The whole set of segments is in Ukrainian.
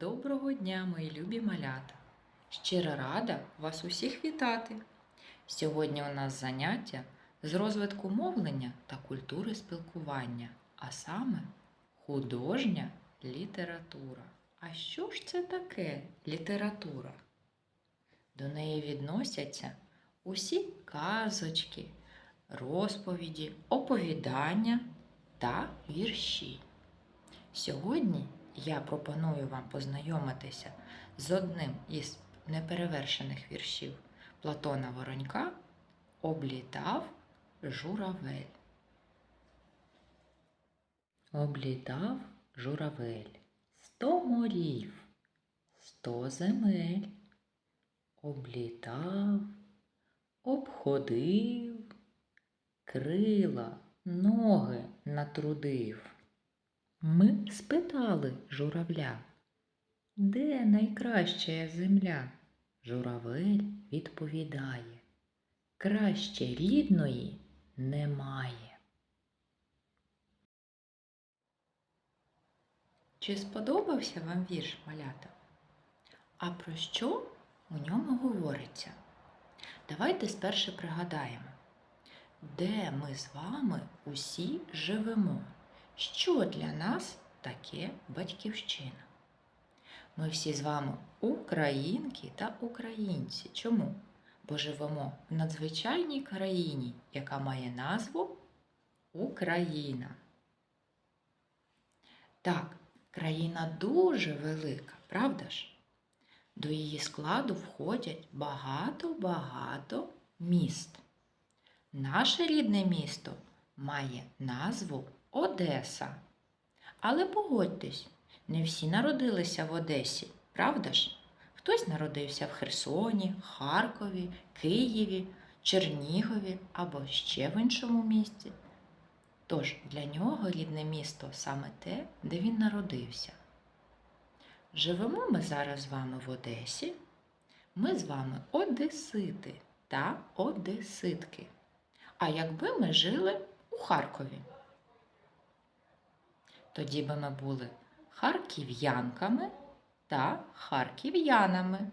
Доброго дня, мої любі малята! Щиро рада вас усіх вітати! Сьогодні у нас заняття з розвитку мовлення та культури спілкування, а саме художня література. А що ж це таке література? До неї відносяться усі казочки, розповіді, оповідання та вірші. Сьогодні я пропоную вам познайомитися з одним із неперевершених віршів Платона Воронька Облітав журавель. Облітав журавель сто морів, сто земель. Облітав, обходив, крила, ноги натрудив. Ми спитали журавля, де найкраща земля? Журавель відповідає, краще рідної немає. Чи сподобався вам вірш малята? А про що у ньому говориться? Давайте спершу пригадаємо, де ми з вами усі живемо. Що для нас таке батьківщина? Ми всі з вами українки та українці. Чому? Бо живемо в надзвичайній країні, яка має назву Україна. Так, країна дуже велика, правда ж? До її складу входять багато-багато міст. Наше рідне місто має назву Одеса. Але погодьтесь, не всі народилися в Одесі, правда ж? Хтось народився в Херсоні, Харкові, Києві, Чернігові або ще в іншому місті. Тож для нього рідне місто саме те, де він народився. Живемо ми зараз з вами в Одесі. Ми з вами одесити та одеситки. А якби ми жили у Харкові? Тоді би ми були харків'янками та харків'янами.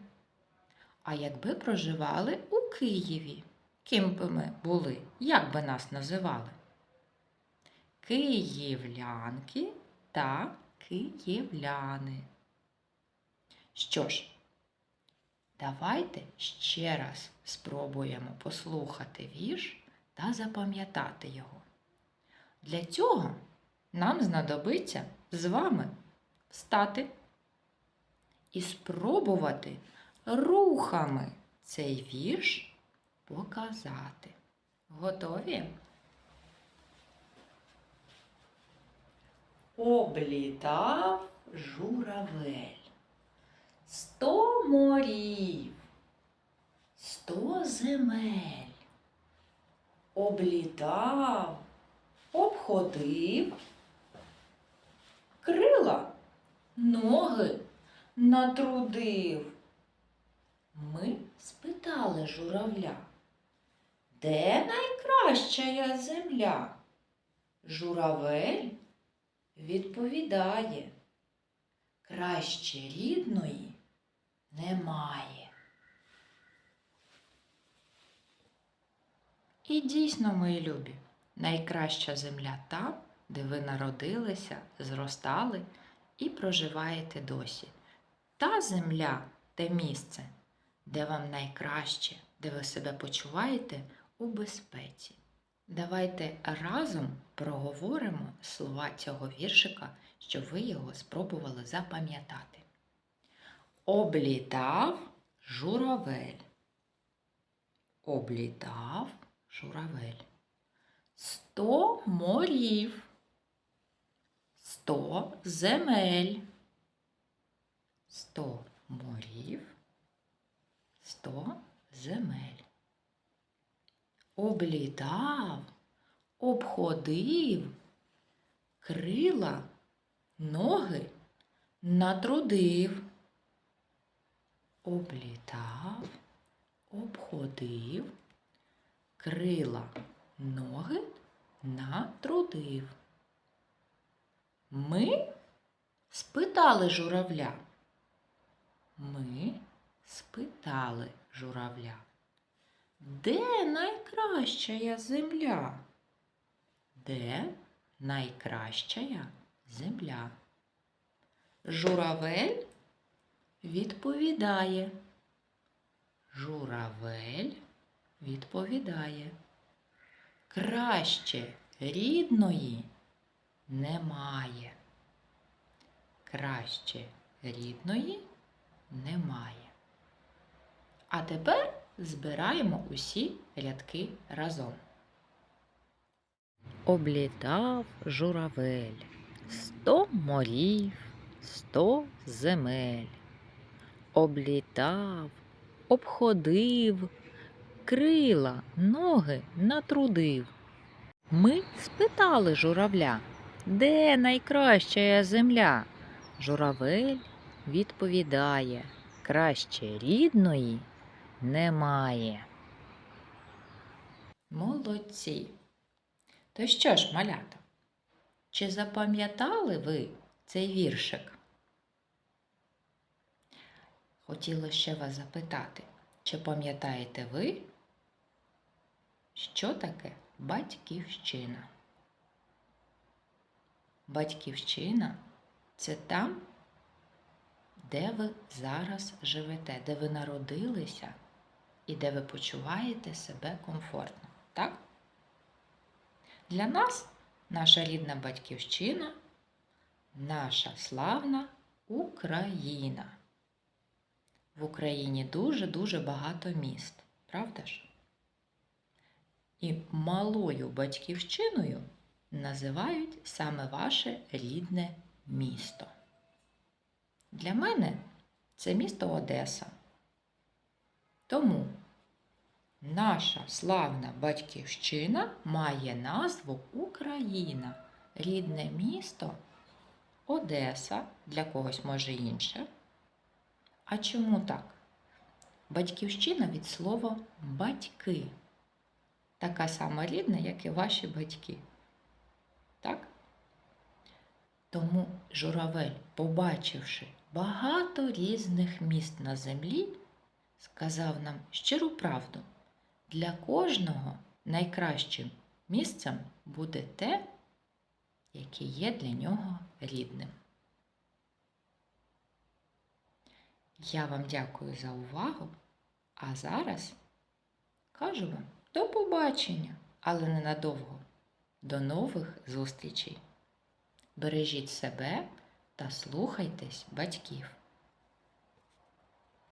А якби проживали у Києві, ким би ми були, як би нас називали? Київлянки та київляни. Що ж, давайте ще раз спробуємо послухати вірш та запам'ятати його. Для цього нам знадобиться з вами встати і спробувати рухами цей вірш показати. Готові? Облітав журавель. Сто морів, сто земель. Облітав, обходив, крила, ноги натрудив. Ми спитали журавля, де найкраща земля? Журавель відповідає, краще рідної немає. І дійсно, мої любі, найкраща земля та, де ви народилися, зростали і проживаєте досі. Та земля те місце, де вам найкраще, де ви себе почуваєте у безпеці. Давайте разом проговоримо слова цього віршика, щоб ви його спробували запам'ятати. Облітав журавель. Облітав журавель. Сто морів. Сто земель. Сто морів. Сто земель. Облітав, обходив, крила, ноги натрудив. Облітав, обходив, крила, ноги натрудив. Ми спитали журавля, ми спитали журавля, де найкраща земля? Де найкраща земля? Журавель відповідає. Журавель відповідає. Краще рідної немає. Краще рідної немає. А тепер збираємо усі рядки разом. Облітав журавель сто морів, сто земель. Облітав, обходив, крила, ноги натрудив. Ми спитали журавля, де найкраща земля? Журавель відповідає, краще рідної немає. Молодці. То що ж, малята, чи запам'ятали ви цей віршик? Хотіла ще вас запитати, чи пам'ятаєте ви, що таке батьківщина? Батьківщина це там, де ви зараз живете, де ви народилися і де ви почуваєте себе комфортно. Так? Для нас наша рідна батьківщина, наша славна Україна. В Україні дуже-дуже багато міст, правда ж? І малою батьківщиною називають саме ваше рідне місто. Для мене це місто Одеса. Тому наша славна батьківщина має назву Україна. Рідне місто Одеса, для когось може інше. А чому так? Батьківщина від слова батьки. Така сама рідна, як і ваші батьки. Так? Тому журавель, побачивши багато різних міст на землі, сказав нам щиру правду. Для кожного найкращим місцем буде те, яке є для нього рідним. Я вам дякую за увагу, а зараз кажу вам до побачення, але ненадовго. До нових зустрічей! Бережіть себе та слухайтесь батьків.